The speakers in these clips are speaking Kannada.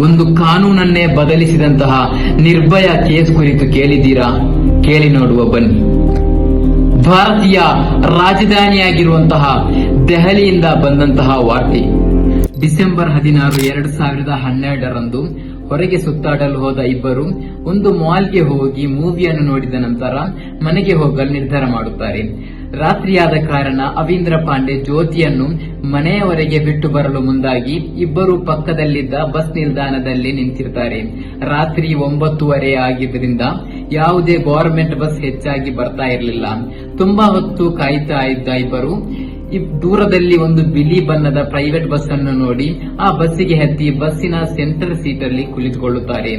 ಒಂದು ಕಾನೂನನ್ನೇ ಬದಲಿಸಿದಂತಹ ನಿರ್ಭಯ ಕೇಸ್ ಕುರಿತು ಕೇಳಿದ್ದೀರಾ? ಕೇಳಿ ನೋಡುವ ಬನ್ನಿ. ಭಾರತೀಯ ರಾಜಧಾನಿಯಾಗಿರುವಂತಹ ದೆಹಲಿಯಿಂದ ಬಂದಂತಹ ವಾರ್ತೆ. ಡಿಸೆಂಬರ್ ಹದಿನಾರು, ಎರಡು ಸಾವಿರದ ಹನ್ನೆರಡರಂದು ಹೊರಗೆ ಸುತ್ತಾಡಲು ಹೋದ ಇಬ್ಬರು ಒಂದು ಮಾಲ್ಗೆ ಹೋಗಿ ಮೂವಿಯನ್ನು ನೋಡಿದ ನಂತರ ಮನೆಗೆ ಹೋಗಲು ನಿರ್ಧಾರ ಮಾಡುತ್ತಾರೆ. ರಾತ್ರಿಯಾದ ಕಾರಣ ಅವೀಂದ್ರ ಪಾಂಡೆ ಜ್ಯೋತಿಯನ್ನು ಮನೆಯವರೆಗೆ ಬಿಟ್ಟು ಬರಲು ಮುಂದಾಗಿ ಇಬ್ಬರು ಪಕ್ಕದಲ್ಲಿದ್ದ ಬಸ್ ನಿಲ್ದಾಣದಲ್ಲಿ ನಿಂತಿರ್ತಾರೆ. ರಾತ್ರಿ ಒಂಬತ್ತುವರೆ ಆಗಿದ್ದರಿಂದ ಯಾವುದೇ ಗವರ್ಮೆಂಟ್ ಬಸ್ ಹೆಚ್ಚಾಗಿ ಬರ್ತಾ ಇರಲಿಲ್ಲ. ತುಂಬಾ ಹೊತ್ತು ಕಾಯ್ತಾ ಇದ್ದ ಇಬ್ಬರು ಇಬ್- ದೂರದಲ್ಲಿ ಒಂದು ಬಿಳಿ ಬಣ್ಣದ ಪ್ರೈವೇಟ್ ಬಸ್ ಅನ್ನು ನೋಡಿ ಆ ಬಸ್ಸಿಗೆ ಹತ್ತಿ ಬಸ್ಸಿನ ಸೆಂಟರ್ ಸೀಟ್ ಅಲ್ಲಿ ಕುಳಿತುಕೊಳ್ಳುತ್ತಾರೆ.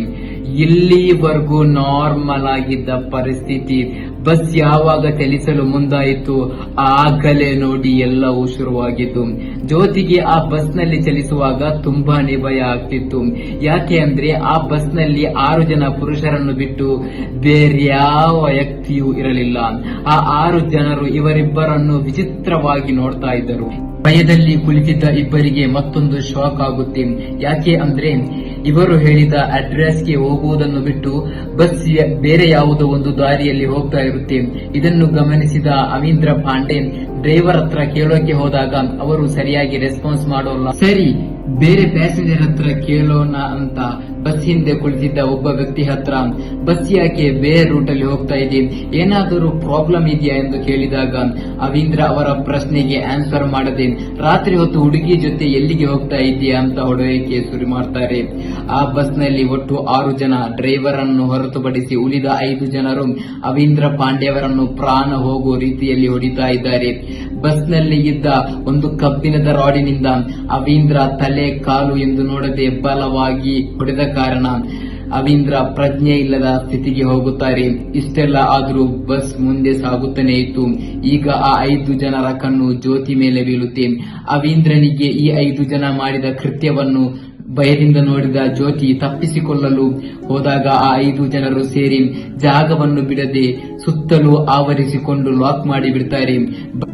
ಇಲ್ಲಿವರೆಗೂ ನಾರ್ಮಲ್ ಆಗಿದ್ದ ಪರಿಸ್ಥಿತಿ. ಬಸ್ ಯಾವಾಗ ಚಲಿಸಲು ಮುಂದಾಯಿತು, ಆಗಲೇ ನೋಡಿ ಎಲ್ಲವೂ ಶುರುವಾಗಿತ್ತು. ಜ್ಯೋತಿಗೆ ಆ ಬಸ್ನಲ್ಲಿ ಚಲಿಸುವಾಗ ತುಂಬಾನೇ ಭಯ ಆಗ್ತಿತ್ತು. ಯಾಕೆ ಅಂದ್ರೆ ಆ ಬಸ್ನಲ್ಲಿ ಆರು ಜನ ಪುರುಷರನ್ನು ಬಿಟ್ಟು ಬೇರ್ಯಾವ ವ್ಯಕ್ತಿಯೂ ಇರಲಿಲ್ಲ. ಆ ಆರು ಜನರು ಇವರಿಬ್ಬರನ್ನು ವಿಚಿತ್ರವಾಗಿ ನೋಡ್ತಾ ಇದ್ದರು. ಭಯದಲ್ಲಿ ಕುಳಿತಿದ್ದ ಇಬ್ಬರಿಗೆ ಮತ್ತೊಂದು ಶಾಕ್ ಆಗುತ್ತೆ. ಯಾಕೆ ಅಂದ್ರೆ ಇವರು ಹೇಳಿದ ಅಡ್ರೆಸ್ಗೆ ಹೋಗುವುದನ್ನು ಬಿಟ್ಟು ಬಸ್ ಬೇರೆ ಯಾವುದೋ ಒಂದು ದಾರಿಯಲ್ಲಿ ಹೋಗ್ತಾ ಇರುತ್ತೆ. ಇದನ್ನು ಗಮನಿಸಿದ ಅವೀಂದ್ರ ಪಾಂಡೆ, ಡ್ರೈವರ್ ಹತ್ರ ಕೇಳೋಕೆ ಹೋದಾಗ ಅವರು ಸರಿಯಾಗಿ ರೆಸ್ಪಾನ್ಸ್ ಮಾಡೋಲ್ಲ. ಸರಿ ಬೇರೆ ಪ್ಯಾಸೆಂಜರ್ ಹತ್ರ ಕೇಳೋಣ ಅಂತ ಬಸ್ ಹಿಂದೆ ಕುಳಿತಿದ್ದ ಒಬ್ಬ ವ್ಯಕ್ತಿ ಹತ್ರ, ಬಸ್ ಯಾಕೆ ಬೇರೆ ರೂಟ್ ಅಲ್ಲಿ ಹೋಗ್ತಾ ಇದೆ ಏನಾದರೂ ಪ್ರಾಬ್ಲಮ್ ಇದೆಯಾ? ಎಂದು ಕೇಳಿದಾಗ, ಅವೀಂದ್ರ ಅವರ ಪ್ರಶ್ನೆಗೆ ಆನ್ಸರ್ ಮಾಡದೆ ರಾತ್ರಿ ಹೊತ್ತು ಹುಡುಗಿ ಜೊತೆ ಎಲ್ಲಿಗೆ ಹೋಗ್ತಾ ಇದೆಯಾ ಅಂತ ಹೊಡೆಯಕ್ಕೆ ಶುರು ಮಾಡ್ತಾರೆ. ಆ ಬಸ್ನಲ್ಲಿ ಒಟ್ಟು ಆರು ಜನ ಡ್ರೈವರ್ ಅನ್ನು ಹೊರತುಪಡಿಸಿ ಉಳಿದ ಐದು ಜನರು ಅವೀಂದ್ರ ಪಾಂಡೆಯವರನ್ನು ಪ್ರಾಣ ಹೋಗುವ ರೀತಿಯಲ್ಲಿ ಹೊಡಿತಾ ಇದ್ದಾರೆ. ಬಸ್ನಲ್ಲಿ ಇದ್ದ ಒಂದು ಕಬ್ಬಿಣದ ರಾಡಿನಿಂದ ಅವೀಂದ್ರ ತಲೆ ಕಾಲು ಎಂದು ನೋಡದೆ ಬಲವಾಗಿ ಹೊಡೆದ ಕಾರಣ ಅವೀಂದ್ರ ಪ್ರಜ್ಞೆ ಇಲ್ಲದ ಸ್ಥಿತಿಗೆ ಹೋಗುತ್ತಾರೆ. ಇಷ್ಟೆಲ್ಲ ಆದರೂ ಬಸ್ ಮುಂದೆ ಸಾಗುತ್ತಾನೆ ಇತ್ತು. ಈಗ ಆ ಐದು ಜನರ ಕಣ್ಣು ಜ್ಯೋತಿ ಮೇಲೆ ಬೀಳುತ್ತೆ. ಅವೀಂದ್ರನಿಗೆ ಈ ಐದು ಜನ ಮಾಡಿದ ಕೃತ್ಯವನ್ನು ಭಯದಿಂದ ನೋಡಿದ ಜ್ಯೋತಿ ತಪ್ಪಿಸಿಕೊಳ್ಳಲು ಹೋದಾಗ ಆ ಐದು ಜನರು ಸೇರಿ ಜಾಗವನ್ನು ಬಿಡದೆ ಸುತ್ತಲೂ ಆವರಿಸಿಕೊಂಡು ಲಾಕ್ ಮಾಡಿ ಬಿಡ್ತಾರೆ.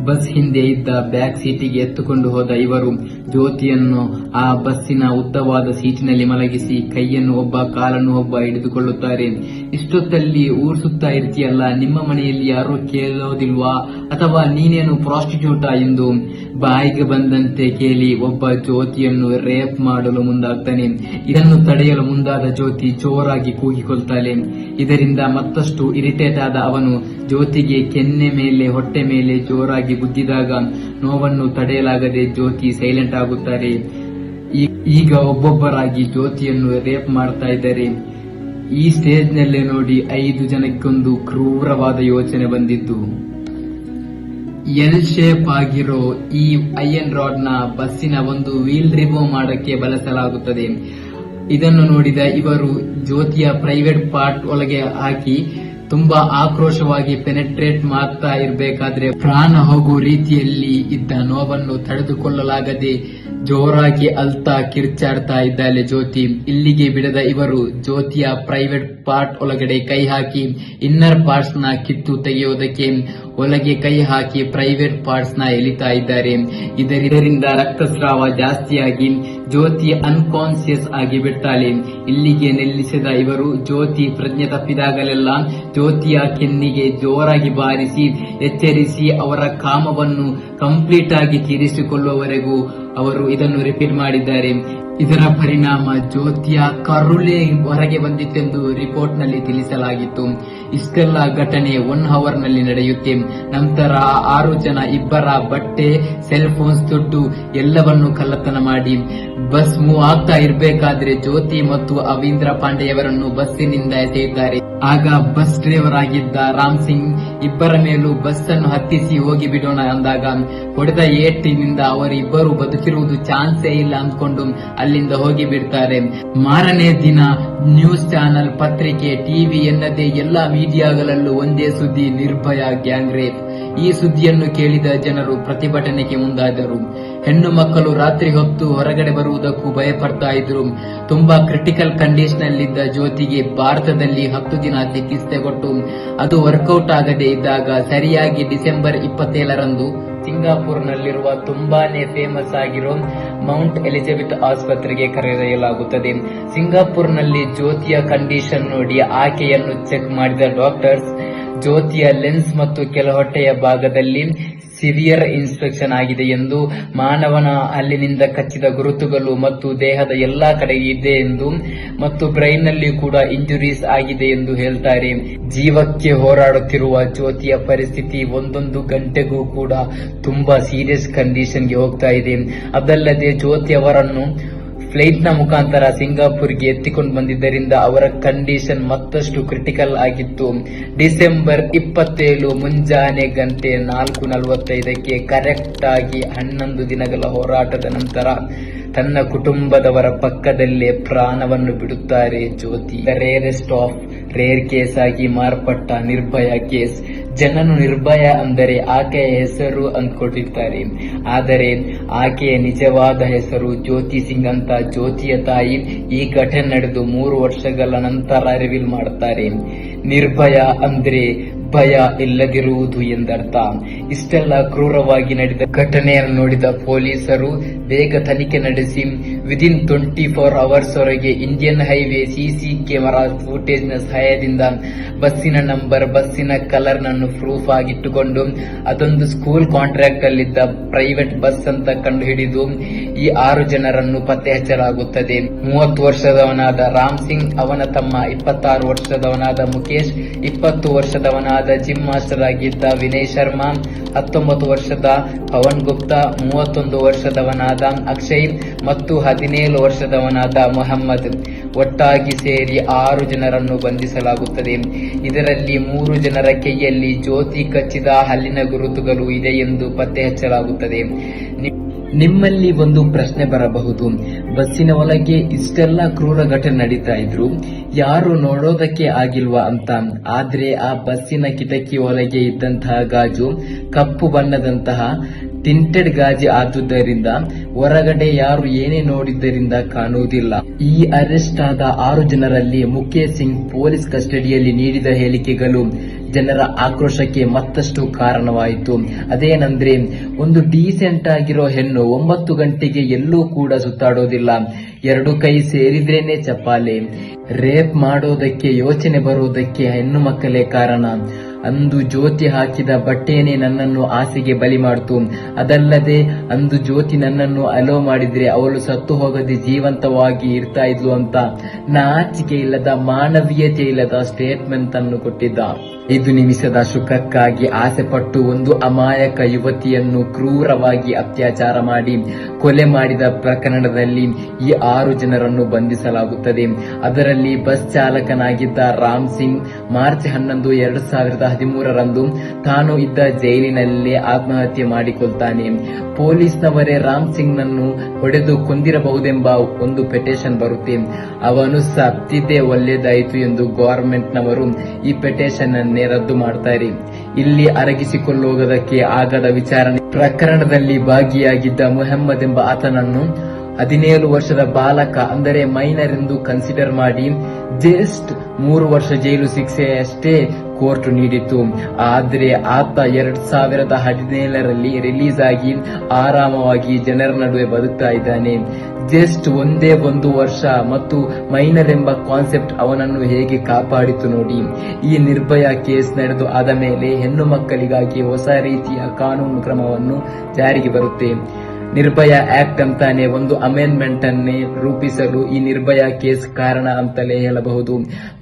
ಬಸ್ ಹಿಂದೆ ಇದ್ದ ಬ್ಯಾಕ್ ಸೀಟಿಗೆ ಎತ್ತುಕೊಂಡು ಹೋದ ಇವರು ಜ್ಯೋತಿಯನ್ನು ಆ ಬಸ್ಸಿನ ಉದ್ದವಾದ ಸೀಟಿನಲ್ಲಿ ಮಲಗಿಸಿ ಕೈಯನ್ನು ಒಬ್ಬ ಕಾಲನ್ನು ಒಬ್ಬ ಹಿಡಿದುಕೊಳ್ಳುತ್ತಾರೆ. ಇಷ್ಟೊತ್ತಲ್ಲಿ ಊರ್ ಸುತ್ತಾ ಇರ್ತೀಯಲ್ಲ, ನಿಮ್ಮ ಮನೆಯಲ್ಲಿ ಯಾರು ಕೇಳೋದಿಲ್ವಾ? ಅಥವಾ ನೀನೇನು ಪ್ರಾಸ್ಟಿಟ್ಯೂಟಾ ಎಂದು ಬಾಯಿಗೆ ಬಂದಂತೆ ಕೇಳಿ ಒಬ್ಬ ಜ್ಯೋತಿಯನ್ನು ರೇಪ್ ಮಾಡಲು ಮುಂದಾಗ್ತಾನೆ. ಇದನ್ನು ತಡೆಯಲು ಮುಂದಾದ ಜ್ಯೋತಿ ಜೋರಾಗಿ ಕೂಗಿಕೊಳ್ತಾಳೆ. ಇದರಿಂದ ಮತ್ತಷ್ಟು ಇರಿಟೇಟ್ ಆದ ಅವನು ಜ್ಯೋತಿಗೆ ಕೆನ್ನೆ ಮೇಲೆ, ಹೊಟ್ಟೆ ಮೇಲೆ ಜೋರಾಗಿ ಗುದ್ದಿದಾಗ ನೋವನ್ನು ತಡೆಯಲಾಗದೆ ಜ್ಯೋತಿ ಸೈಲೆಂಟ್ ಆಗುತ್ತಾರೆ. ಈಗ ಒಬ್ಬೊಬ್ಬರಾಗಿ ಜ್ಯೋತಿಯನ್ನು ರೇಪ್ ಮಾಡ್ತಾ ಇದ್ದಾರೆ. ಈ ಸ್ಟೇಜ್ ನಲ್ಲೇ ನೋಡಿ ಐದು ಜನಕ್ಕೊಂದು ಕ್ರೂರವಾದ ಯೋಚನೆ ಬಂದಿದ್ದು ಎಲ್ ಶೇಪ್ ಆಗಿರೋ ಈ ಐಯನ್ ರಾಡ್ನ ಬಸ್ಸಿನ ಒಂದು ವೀಲ್ ರಿಮೂವ್ ಮಾಡಕ್ಕೆ ಬಳಸಲಾಗುತ್ತದೆ. ಇದನ್ನು ನೋಡಿದ ಇವರು ಜ್ಯೋತಿಯ ಪ್ರೈವೇಟ್ ಪಾರ್ಟ್ ಒಳಗೆ ಹಾಕಿ ತುಂಬಾ ಆಕ್ರೋಶವಾಗಿ ಪೆನೆಟ್ರೇಟ್ ಮಾಡ್ತಾ ಇರಬೇಕಾದ್ರೆ ಪ್ರಾಣ ಹೋಗುವ ರೀತಿಯಲ್ಲಿ ಇದ್ದ ನೋವನ್ನು ತಡೆದುಕೊಳ್ಳಲಾಗದೆ ಜೋರಾಗಿ ಅಲ್ತಾ ಕಿರ್ಚಾಡ್ತಾ ಇದ್ದಾಳೆ ಜ್ಯೋತಿ. ಇಲ್ಲಿಗೆ ಬಿಡದ ಇವರು ಜ್ಯೋತಿಯ ಪ್ರೈವೇಟ್ ಪಾರ್ಟ್ ಒಳಗಡೆ ಕೈ ಹಾಕಿ ಇನ್ನರ್ ಪಾರ್ಟ್ಸ್ನ ಕಿತ್ತು ತೆಗೆಯುವುದಕ್ಕೆ ಒಳಗೆ ಕೈ ಹಾಕಿ ಪ್ರೈವೇಟ್ ಪಾರ್ಟ್ಸ್ನ ಎಳಿತಾ ಇದ್ದಾರೆ. ಇದರ- ಇದರಿಂದ ರಕ್ತಸ್ರಾವ ಜಾಸ್ತಿಯಾಗಿ ಜ್ಯೋತಿ ಅನ್ಕಾನ್ಸಿಯಸ್ ಆಗಿ ಬಿಡ್ತಾಳೆ ಇಲ್ಲಿಗೆ ನಿಲ್ಲಿಸಿದ ಇವರು ಜ್ಯೋತಿ ಪ್ರಜ್ಞೆ ತಪ್ಪಿದಾಗಲೆಲ್ಲ ಜ್ಯೋತಿಯ ಕೆನ್ನಿಗೆ ಜೋರಾಗಿ ಬಾರಿಸಿ, ಎಚ್ಚರಿಸಿ ಅವರ ಕಾಮವನ್ನು ಕಂಪ್ಲೀಟ್ ಆಗಿ ತೀರಿಸಿಕೊಳ್ಳುವವರೆಗೂ ಅವರು ಇದನ್ನು ರಿಪೀಟ್ ಮಾಡಿದ್ದಾರೆ. ಇದರ ಪರಿಣಾಮ ಜ್ಯೋತಿಯ ಕರುಳೆ ಹೊರಗೆ ಬಂದಿತ್ತೆಂದು ರಿಪೋರ್ಟ್ನಲ್ಲಿ ತಿಳಿಸಲಾಗಿತ್ತು. ಇಷ್ಟೆಲ್ಲ ಘಟನೆ ಒನ್ ಅವರ್ನಲ್ಲಿ ನಡೆಯುತ್ತೆ. ನಂತರ ಆರು ಜನ ಇಬ್ಬರ ಬಟ್ಟೆ ಸೆಲ್ ಫೋನ್ಸ್ ದುಡ್ಡು ಎಲ್ಲವನ್ನು ಕಳ್ಳತನ ಮಾಡಿ. ಬಸ್ ಮೂವ್ ಆಗ್ತಾ ಇರಬೇಕಾದ್ರೆ ಜ್ಯೋತಿ ಮತ್ತು ಅವೀಂದ್ರ ಪಾಂಡೆಯವರನ್ನು ಬಸ್ಸಿನಿಂದ ಎಸೆಯುತ್ತಾರೆ. ಆಗ ಬಸ್ ಡ್ರೈವರ್ ಆಗಿದ್ದ ರಾಮ್ ಸಿಂಗ್ ಇಬ್ಬರ ಮೇಲೂ ಬಸ್ ಅನ್ನು ಹತ್ತಿಸಿ ಹೋಗಿ ಬಿಡೋಣ ಅಂದಾಗ ಹೊಡೆದ ಏಟಿನಿಂದ ಅವರಿಬ್ಬರು ಬದುಕಿರುವುದು ಚಾನ್ಸೇ ಇಲ್ಲ ಅಂದ್ಕೊಂಡು ಅಲ್ಲಿಂದ ಹೋಗಿ ಬಿಡ್ತಾರೆ ಮಾರನೇ ದಿನ ನ್ಯೂಸ್ ಚಾನೆಲ್ ಪತ್ರಿಕೆ, ಟಿವಿ ಎನ್ನದೇ ಎಲ್ಲಾ ಮೀಡಿಯಾಗಳಲ್ಲೂ ಒಂದೇ ಸುದ್ದಿ, ನಿರ್ಭಯ ಗ್ಯಾಂಗ್ ರೇಪ್ ಈ ಸುದ್ದಿಯನ್ನು ಕೇಳಿದ ಜನರು ಪ್ರತಿಭಟನೆಗೆ ಮುಂದಾದರು. ಹೆಣ್ಣು ಮಕ್ಕಳು ರಾತ್ರಿ ಹೊತ್ತು ಹೊರಗಡೆ ಬರುವುದಕ್ಕೂ ಭಯಪಡ್ತಾ ಇದ್ರು. ತುಂಬಾ ಕ್ರಿಟಿಕಲ್ ಕಂಡೀಷನ್ ಅಲ್ಲಿದ್ದ ಜ್ಯೋತಿಗೆ ಭಾರತದಲ್ಲಿ ಹತ್ತು ದಿನ ಚಿಕಿತ್ಸೆ ಕೊಟ್ಟು ಅದು ವರ್ಕೌಟ್ ಆಗದೆ ಇದ್ದಾಗ ಸರಿಯಾಗಿ ಡಿಸೆಂಬರ್ ಇಪ್ಪತ್ತೇಳರಂದು ಸಿಂಗಾಪುರ್ನಲ್ಲಿರುವ ತುಂಬಾನೇ ಫೇಮಸ್ ಆಗಿರೋ ಮೌಂಟ್ ಎಲಿಜಬೆತ್ ಆಸ್ಪತ್ರೆಗೆ ಕರೆದೊಯ್ಯಲಾಗುತ್ತದೆ. ಸಿಂಗಾಪುರ್ನಲ್ಲಿ ಜ್ಯೋತಿಯ ಕಂಡೀಷನ್ ನೋಡಿ ಆಕೆಯನ್ನು ಚೆಕ್ ಮಾಡಿದ ಡಾಕ್ಟರ್ಸ್ ಜ್ಯೋತಿಯ ಲೆನ್ಸ್ ಮತ್ತು ಕೆಲ ಹೊಟ್ಟೆಯ ಭಾಗದಲ್ಲಿ ಸಿವಿಯರ್ ಇನ್ಸ್ಪೆಕ್ಷನ್ ಆಗಿದೆ ಎಂದು ಮಾನವನ ಅಲ್ಲಿನಿಂದ ಕಚ್ಚಿದ ಗುರುತುಗಳು ಮತ್ತು ದೇಹದ ಎಲ್ಲಾ ಕಡೆ ಇದೆ ಎಂದು ಮತ್ತು ಬ್ರೈನ್ನಲ್ಲಿ ಕೂಡ ಇಂಜುರೀಸ್ ಆಗಿದೆ ಎಂದು ಹೇಳ್ತಾರೆ. ಜೀವಕ್ಕೆ ಹೋರಾಡುತ್ತಿರುವ ಜ್ಯೋತಿಯ ಪರಿಸ್ಥಿತಿ ಒಂದೊಂದು ಗಂಟೆಗೂ ಕೂಡ ತುಂಬಾ ಸೀರಿಯಸ್ ಕಂಡೀಷನ್ಗೆ ಹೋಗ್ತಾ ಇದೆ. ಅದಲ್ಲದೆ ಜ್ಯೋತಿ ಅವರನ್ನು ಫ್ಲೈಟ್ನ ಮುಖಾಂತರ ಸಿಂಗಾಪುರ್ಗೆ ಎತ್ತಿಕೊಂಡು ಬಂದಿದ್ದರಿಂದ ಅವರ ಕಂಡೀಷನ್ ಮತ್ತಷ್ಟು ಕ್ರಿಟಿಕಲ್ ಆಗಿತ್ತು. ಡಿಸೆಂಬರ್ ಇಪ್ಪತ್ತೇಳು ಮುಂಜಾನೆ ಗಂಟೆ ನಾಲ್ಕು ನಲವತ್ತೈದಕ್ಕೆ ಕರೆಕ್ಟ್ ಆಗಿ ಹನ್ನೊಂದು ದಿನಗಳ ಹೋರಾಟದ ನಂತರ ತನ್ನ ಕುಟುಂಬದವರ ಪಕ್ಕದಲ್ಲೇ ಪ್ರಾಣವನ್ನು ಬಿಡುತ್ತಾರೆ Jyoti. Rarest of rare case ಆಗಿ ಮಾರ್ಪಟ್ಟ ನಿರ್ಭಯ ಕೇಸ್. ಜನನು ನಿರ್ಭಯ ಅಂದರೆ ಆಕೆಯ ಹೆಸರು ಅಂದ್ಕೊಂಡಿರ್ತಾರೆ ಆದರೆ ಆಕೆಯ ನಿಜವಾದ ಹೆಸರು ಜ್ಯೋತಿ ಸಿಂಗ್ ಅಂತ ಜ್ಯೋತಿಯ ತಾಯಿ ಈ ಘಟನೆ ನಡೆದು ಮೂರು ವರ್ಷಗಳ ನಂತರ ರಿವೀಲ್ ಮಾಡುತ್ತಾರೆ ನಿರ್ಭಯ ಅಂದ್ರೆ ಭಯ ಇಲ್ಲದಿರುವುದು ಎಂದರ್ಥ. ಇಷ್ಟೆಲ್ಲ ಕ್ರೂರವಾಗಿ ನಡೆದ ಘಟನೆಯನ್ನು ನೋಡಿದ ಪೊಲೀಸರು ಬೇಗ ತನಿಖೆ ನಡೆಸಿ ವಿದಿನ್ ಟ್ವೆಂಟಿ ಫೋರ್ ಅವರ್ಸ್ ವರೆಗೆ ಇಂಡಿಯನ್ ಹೈವೇ ಸಿಸಿ ಕ್ಯಾಮೆರಾ ಫುಟೇಜ್ನ ಸಹಾಯದಿಂದ ಬಸ್ಸಿನ ನಂಬರ್ ಬಸ್ಸಿನ ಕಲರ್ ನನ್ನು ಪ್ರೂಫ್ ಆಗಿಟ್ಟುಕೊಂಡು, ಅದೊಂದು ಸ್ಕೂಲ್ ಕಾಂಟ್ರಾಕ್ಟ್ ಅಲ್ಲಿದ್ದ ಪ್ರೈವೇಟ್ ಬಸ್ ಅಂತ ಕಂಡುಹಿಡಿದು, ಈ ಆರು ಜನರನ್ನು ಪತ್ತೆ ಹಚ್ಚಲಾಗುತ್ತದೆ ಮೂವತ್ತು ವರ್ಷದವನಾದ ರಾಮ್ ಸಿಂಗ್, ಅವನ ತಮ್ಮ ಇಪ್ಪತ್ತಾರು ವರ್ಷದವನಾದ ಮುಖೇಶ್ ಇಪ್ಪತ್ತು ವರ್ಷದವನಾದ ಜಿಮ್ ಮಾಸ್ಟರ್ ಆಗಿದ್ದ ವಿನಯ್ ಶರ್ಮಾ, ಹತ್ತೊಂಬತ್ತು ವರ್ಷದ ಪವನ್ ಗುಪ್ತಾ, ಮೂವತ್ತೊಂದು ವರ್ಷದವನಾದ ಅಕ್ಷಯ್ ಮತ್ತು ಹದಿನೇಳು ವರ್ಷದವನಾದ ಮೊಹಮ್ಮದ್. ಒಟ್ಟಾಗಿ ಸೇರಿ ಆರು ಜನರನ್ನು ಬಂಧಿಸಲಾಗುತ್ತದೆ. ಇದರಲ್ಲಿ ಮೂರು ಜನರ ಕೈಯಲ್ಲಿ ಜ್ಯೋತಿ ಕಚ್ಚಿದ ಹಲ್ಲಿನ ಗುರುತುಗಳು ಇದೆ ಎಂದು ಪತ್ತೆ ಹಚ್ಚಲಾಗುತ್ತದೆ. ನಿಮ್ಮಲ್ಲಿ ಒಂದು ಪ್ರಶ್ನೆ ಬರಬಹುದು. ಬಸ್ಸಿನ ಒಳಗೆ ಇಷ್ಟೆಲ್ಲ ಕ್ರೂರ ಘಟನೆ ನಡೀತಾ ಇದ್ರು. ಯಾರು ನೋಡೋದಕ್ಕೆ ಆಗಿಲ್ವಾ ಅಂತ. ಆದ್ರೆ ಆ ಬಸ್ಸಿನ ಕಿಟಕಿ ಒಳಗೆ ಇದ್ದಂತಹ ಗಾಜು ಕಪ್ಪು ಬಣ್ಣದಂತಹ ಟಿಂಟೆಡ್ ಗಾಜಿ ಆದುದರಿಂದ ಹೊರಗಡೆ ಯಾರು ಏನೇ ನೋಡಿದ್ದರಿಂದ ಕಾಣುವುದಿಲ್ಲ. ಈ ಅರೆಸ್ಟ್ ಆದ ಆರು ಜನರಲ್ಲಿ ಮುಖೇಶ್ ಸಿಂಗ್ ಪೊಲೀಸ್ ಕಸ್ಟಡಿಯಲ್ಲಿ ನೀಡಿದ ಹೇಳಿಕೆಗಳು ಜನರ ಆಕ್ರೋಶಕ್ಕೆ ಮತ್ತಷ್ಟು ಕಾರಣವಾಯಿತು. ಅದೇನಂದ್ರೆ, ಒಂದು ಡೀಸೆಂಟ್ ಆಗಿರೋ ಹೆಣ್ಣು ಒಂಬತ್ತು ಗಂಟೆಗೆ ಎಲ್ಲೂ ಕೂಡ ಸುತ್ತಾಡೋದಿಲ್ಲ. ಎರಡು ಕೈ ಸೇರಿದ್ರೇನೆ ಚಪ್ಪಾಲೆ ರೇಪ್ ಮಾಡೋದಕ್ಕೆ, ಯೋಚನೆ ಬರುವುದಕ್ಕೆ ಹೆಣ್ಣು ಮಕ್ಕಳೇ ಕಾರಣ. ಅಂದು ಜ್ಯೋತಿ ಹಾಕಿದ ಬಟ್ಟೆಯೇ ನನ್ನನ್ನು ಆಸೆಗೆ ಬಲಿ ಮಾಡ್ತು. ಅದಲ್ಲದೆ ಅಂದು ಜ್ಯೋತಿ ನನ್ನನ್ನು ಅಲೋ ಮಾಡಿದ್ರೆ ಅವಳು ಸತ್ತು ಹೋಗದೆ ಜೀವಂತವಾಗಿ ಇರ್ತಾ ಇದ್ಲು ಅಂತ. ನಾಚಿಕೆ ಇಲ್ಲದ ಮಾನವೀಯತೆ ಇಲ್ಲದ ಸ್ಟೇಟ್ಮೆಂಟ್ ಅನ್ನು ಕೊಟ್ಟಿದ್ದ. ಐದು ನಿಮಿಷದ ಸುಖಕ್ಕಾಗಿ ಆಸೆಪಟ್ಟು ಒಂದು ಅಮಾಯಕ ಯುವತಿಯನ್ನು ಕ್ರೂರವಾಗಿ ಅತ್ಯಾಚಾರ ಮಾಡಿ, ಕೊಲೆ ಮಾಡಿದ ಪ್ರಕರಣದಲ್ಲಿ ಈ ಆರು ಜನರನ್ನು ಬಂಧಿಸಲಾಗುತ್ತದೆ. ಅದರಲ್ಲಿ ಬಸ್ ಚಾಲಕನಾಗಿದ್ದ ರಾಮ್ ಸಿಂಗ್ ಮಾರ್ಚ್ ಹನ್ನೊಂದು ಎರಡು ಸಾವಿರದ ಹದಿಮೂರರಂದು ತಾನು ಇದ್ದ ಜೈಲಿನಲ್ಲೇ ಆತ್ಮಹತ್ಯೆ ಮಾಡಿಕೊಳ್ತಾನೆ. ಪೊಲೀಸ್ನವರೇ ರಾಮ್ ಸಿಂಗ್ ನನ್ನು ಹೊಡೆದು ಕೊಂದಿರಬಹುದೆಂಬ ಒಂದು ಪೆಟೇಷನ್ ಬರುತ್ತೆ. ಅವನು ಸತ್ತಿದ್ದೇ ಒಳ್ಳೆಯದಾಯಿತು ಎಂದು ಗವರ್ಮೆಂಟ್ನವರು ಈ ಪೆಟೇಷನ್ ಅನ್ನೇ ರದ್ದು ಮಾಡ್ತಾರೆ ಇಲ್ಲಿ ಅರಗಿಸಿಕೊಳ್ಳುವುದಕ್ಕೆ ಆಗದ ವಿಚಾರಣೆ. ಪ್ರಕರಣದಲ್ಲಿ ಭಾಗಿಯಾಗಿದ್ದ ಮೊಹಮ್ಮದ್ ಎಂಬ ಆತನನ್ನು ಹದಿನೇಳು ವರ್ಷದ ಬಾಲಕ, ಅಂದರೆ ಮೈನರ್ ಎಂದು ಕನ್ಸಿಡರ್ ಮಾಡಿ ಜಸ್ಟ್ ಮೂರು ವರ್ಷ ಜೈಲು ಶಿಕ್ಷೆ ಅಷ್ಟೇ ಕೋರ್ಟ್ ನೀಡಿತು ಆದರೆ ಆತ ಎರಡ್ ಸಾವಿರದ ಹದಿನೇಳರಲ್ಲಿ ರಿಲೀಸ್ ಆಗಿ ಆರಾಮವಾಗಿ ಜನರ ನಡುವೆ ಬದುಕ್ತಾ ಇದ್ದಾನೆ. ಜಸ್ಟ್ ಒಂದೇ ಒಂದು ವರ್ಷ ಮತ್ತು ಮೈನರ್ ಎಂಬ ಕಾನ್ಸೆಪ್ಟ್ ಅವನನ್ನು ಹೇಗೆ ಕಾಪಾಡಿತು ನೋಡಿ. ಈ ನಿರ್ಭಯ ಕೇಸ್ ನಡೆದು ಆದ ಮೇಲೆ ಹೆಣ್ಣು ಮಕ್ಕಳಿಗಾಗಿ ಹೊಸ ರೀತಿಯ ಕಾನೂನು ಕ್ರಮವನ್ನು ಜಾರಿಗೆ ಬರುತ್ತೆ. ನಿರ್ಭಯ ಆಕ್ಟ್ ಅಂತಾನೆ ಒಂದು ಅಮೆಂಡ್ಮೆಂಟ್ ಅನ್ನೇ ರೂಪಿಸಲು ಈ ನಿರ್ಭಯ ಕೇಸ್ ಕಾರಣ ಅಂತಲೇ ಹೇಳಬಹುದು.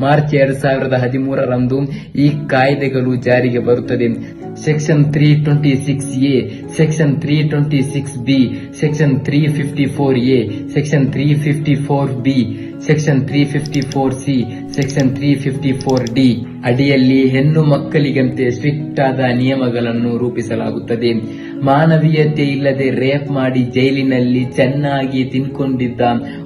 ಮಾರ್ಚ್ ಎರಡ್ ಸಾವಿರದ ಹದಿಮೂರರಂದು ಈ ಕಾಯ್ದೆಗಳು ಜಾರಿಗೆ ಬರುತ್ತದೆ. Section three twenty six A section three twenty six B section three fifty four A section three fifty four B section three fifty four C section three fifty four D ಅಡಿಯಲ್ಲಿ ಹೆಣ್ಣು ಮಕ್ಕಳಿಗಂತೆ ಸ್ಟ್ರಿಕ್ಟ್ ಆದ ನಿಯಮಗಳನ್ನು ರೂಪಿಸಲಾಗುತ್ತದೆ. ಮಾನವೀಯತೆ ಇಲ್ಲದೆ ರೇಪ್ ಮಾಡಿ ಜೈಲಿನಲ್ಲಿ ಚೆನ್ನಾಗಿ ತಿನ್ಕೊಂಡಿದ್ದ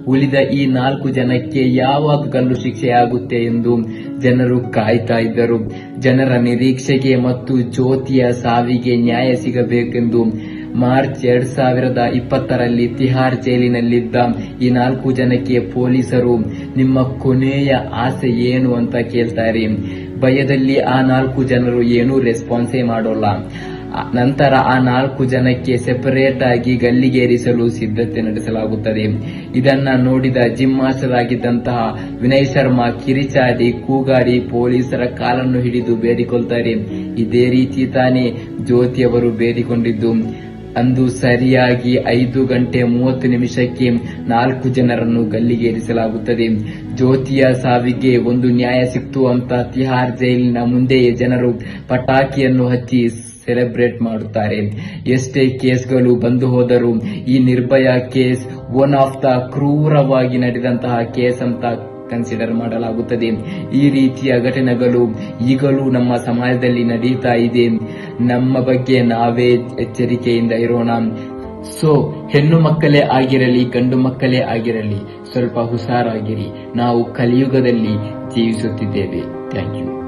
ಉಳಿದ ಈ ನಾಲ್ಕು ಜನಕ್ಕೆ ಯಾವಾಗ ಗಲ್ಲು ಶಿಕ್ಷೆಯಾಗುತ್ತೆ ಎಂದು ಜನರು ಕಾಯ್ತಾ ಇದ್ದರು. ಜನರ ನಿರೀಕ್ಷೆಗೆ ಮತ್ತು ಜ್ಯೋತಿಯ ಸಾವಿಗೆ ನ್ಯಾಯ ಸಿಗಬೇಕೆಂದು ಮಾರ್ಚ್ ಎರಡ್ ಸಾವಿರದ ಇಪ್ಪತ್ತರಲ್ಲಿ ತಿಹಾರ್ ಜೈಲಿನಲ್ಲಿದ್ದ ಈ ನಾಲ್ಕು ಜನಕ್ಕೆ ಪೊಲೀಸರು, ನಿಮ್ಮ ಕೊನೆಯ ಆಸೆ ಏನು ಅಂತ ಕೇಳ್ತಾರೆ. ಭಯದಲ್ಲಿ ಆ ನಾಲ್ಕು ಜನರು ಏನೂ ರೆಸ್ಪಾನ್ಸೇ ಮಾಡೋಲ್ಲ. ನಂತರ ಆ ನಾಲ್ಕು ಜನಕ್ಕೆ ಸೆಪರೇಟ್ ಆಗಿ ಗಲ್ಲಿಗೇರಿಸಲು ಸಿದ್ಧತೆ ನಡೆಸಲಾಗುತ್ತದೆ. ಇದನ್ನ ನೋಡಿದ ಜಿಮ್ ಮಾಸ್ಟರ್ ಆಗಿದ್ದಂತಹ ವಿನಯ್ ಶರ್ಮಾ ಕಿರಿಚಾಡಿ, ಕೂಗಾಡಿ ಪೊಲೀಸರ ಕಾಲನ್ನು ಹಿಡಿದು ಬೇಡಿಕೊಳ್ತಾರೆ. ಇದೇ ರೀತಿ ತಾನೇ ಜ್ಯೋತಿ ಅವರು ಬೇಡಿಕೊಂಡಿದ್ದು. ಅಂದು ಸರಿಯಾಗಿ ಐದು ಗಂಟೆ ಮೂವತ್ತು ನಿಮಿಷಕ್ಕೆ ನಾಲ್ಕು ಜನರನ್ನು ಗಲ್ಲಿಗೇರಿಸಲಾಗುತ್ತದೆ. ಜ್ಯೋತಿಯ ಸಾವಿಗೆ ಒಂದು ನ್ಯಾಯ ಸಿಕ್ತು ಅಂತ ತಿಹಾರ್ ಜೈಲಿನ ಮುಂದೆಯೇ ಜನರು ಪಟಾಕಿಯನ್ನು ಹಚ್ಚಿ ಸೆಲೆಬ್ರೇಟ್ ಮಾಡುತ್ತಾರೆ. ಎಷ್ಟೇ ಕೇಸ್ಗಳು ಬಂದು ಹೋದರೂ ಈ Nirbhaya case one of the ಕ್ರೂರವಾಗಿ ನಡೆದಂತಹ ಕೇಸ್ ಅಂತ ಕನ್ಸಿಡರ್ ಮಾಡಲಾಗುತ್ತದೆ. ಈ ರೀತಿಯ ಘಟನೆಗಳು ಈಗಲೂ ನಮ್ಮ ಸಮಾಜದಲ್ಲಿ ನಡೀತಾ ಇದೆ. ನಮ್ಮ ಬಗ್ಗೆ ನಾವೇ ಎಚ್ಚರಿಕೆಯಿಂದ ಇರೋಣ. ಸೊ ಹೆಣ್ಣು ಮಕ್ಕಳೇ ಆಗಿರಲಿ, ಗಂಡು ಮಕ್ಕಳೇ ಆಗಿರಲಿ, ಸ್ವಲ್ಪ ಹುಷಾರಾಗಿರಿ. ನಾವು ಕಲಿಯುಗದಲ್ಲಿ ಜೀವಿಸುತ್ತಿದ್ದೇವೆ. Thank you